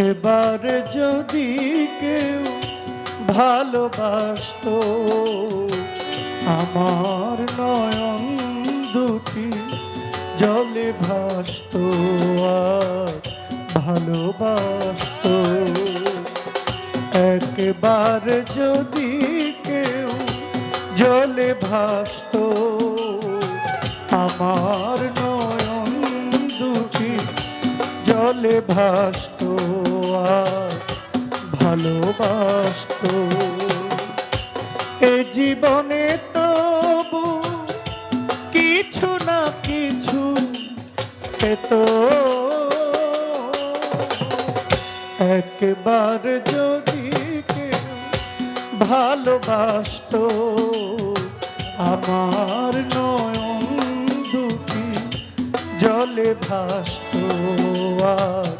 একবার যদি কেউ ভালোবাসত, আমার নয়ন দুটি জলে ভাসত আর ভালোবাসত। একবার যদি কেউ জলে ভাসত, আমার নয়ন দুটি জলে ভাসত। আর ভালোবাসত। এ জীবনে তবু কিছু না কিছু পেত। একবার যদি ভালোবাসত, আমার নয়ন দুটি জলে ভাসত। আর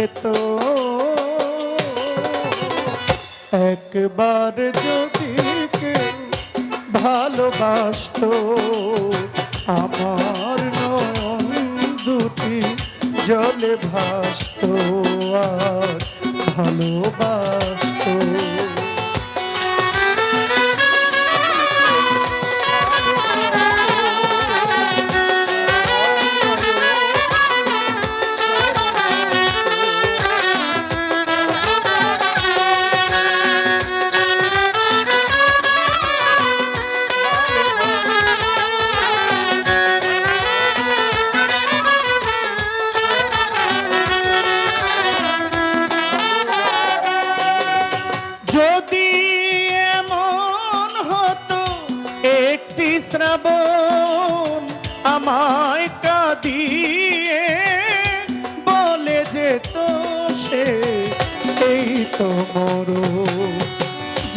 পেত একবার যদি কেউ ভালোবাসত আমার দুটি জলে ভাসত আর ভালোবাসত শ্রাবণ আমায় কাঁদিয়ে বলে যেত সে, এই তো মরো।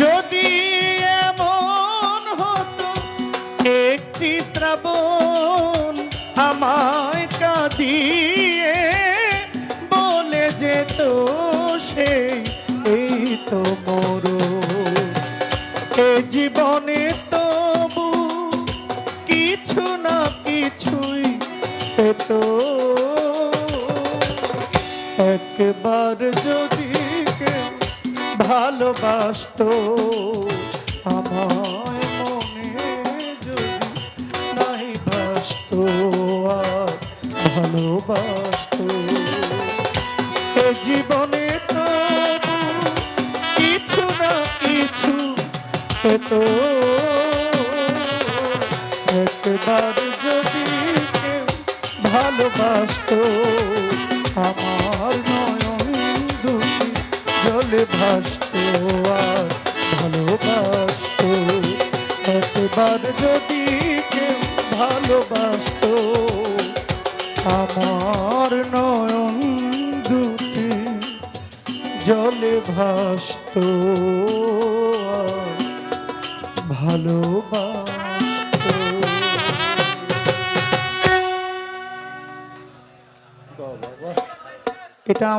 যদি এমন হতো, একটি শ্রাবণ আমায় কাঁদিয়ে বলে যেত সে, এই তো মরো। এ জীবনে তবু কিছুই পেত একবার যদি ভালোবাসত, আমায় মনে যদি নাই বাসত, আর ভালোবাসত। এ জীবনে কিছু না কিছু পেত একবার আর ভালোবাসত। একবার যদি কেউ ভালোবাসত আমার নয়ন দুটি জলে ভাসত। আর ভালোবাসত এটা